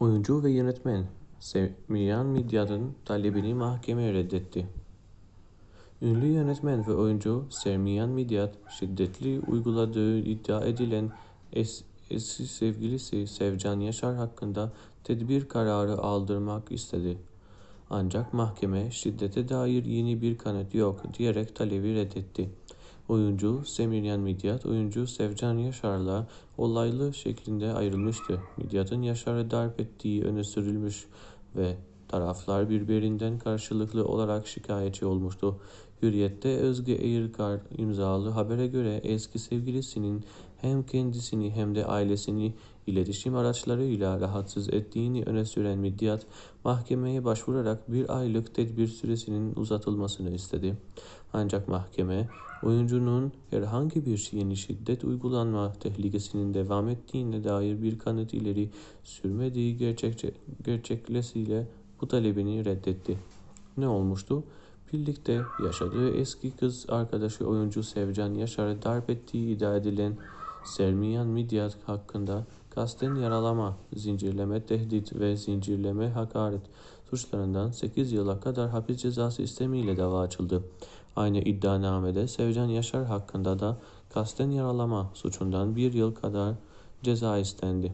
Oyuncu ve yönetmen Semirahan Midyat'ın talebini mahkeme reddetti. Ünlü yönetmen ve oyuncu Sermiyan Midyat, şiddetli uyguladığı iddia edilen es eski sevgilisi Sevcan Yaşar hakkında tedbir kararı aldırmak istedi. Ancak mahkeme şiddete dair yeni bir kanıt yok diyerek talebi reddetti. Oyuncu Semiryan Midyat, oyuncu Sevcan Yaşar'la olaylı şeklinde ayrılmıştı. Midyat'ın Yaşar'ı darp ettiği öne sürülmüş ve taraflar birbirinden karşılıklı olarak şikayetçi olmuştu. Hürriyet'te Özge Eğirkar imzalı habere göre eski sevgilisinin hem kendisini hem de ailesini iletişim araçlarıyla rahatsız ettiğini öne süren Midyat, mahkemeye başvurarak bir aylık tedbir süresinin uzatılmasını istedi. Ancak mahkeme, oyuncunun herhangi bir yeni şiddet uygulanma tehlikesinin devam ettiğine dair bir kanıt ileri sürmediği gerçekçe, gerçeklesiyle bu talebini reddetti. Ne olmuştu? Birlikte yaşadığı eski kız arkadaşı oyuncu Sevcan Yaşar'ı darp ettiği iddia edilen Sermiyan Midyat hakkında kasten yaralama, zincirleme tehdit ve zincirleme hakaret suçlarından 8 yıla kadar hapis cezası istemiyle dava açıldı. Aynı iddianamede Sevcan Yaşar hakkında da kasten yaralama suçundan bir yıl kadar ceza istendi.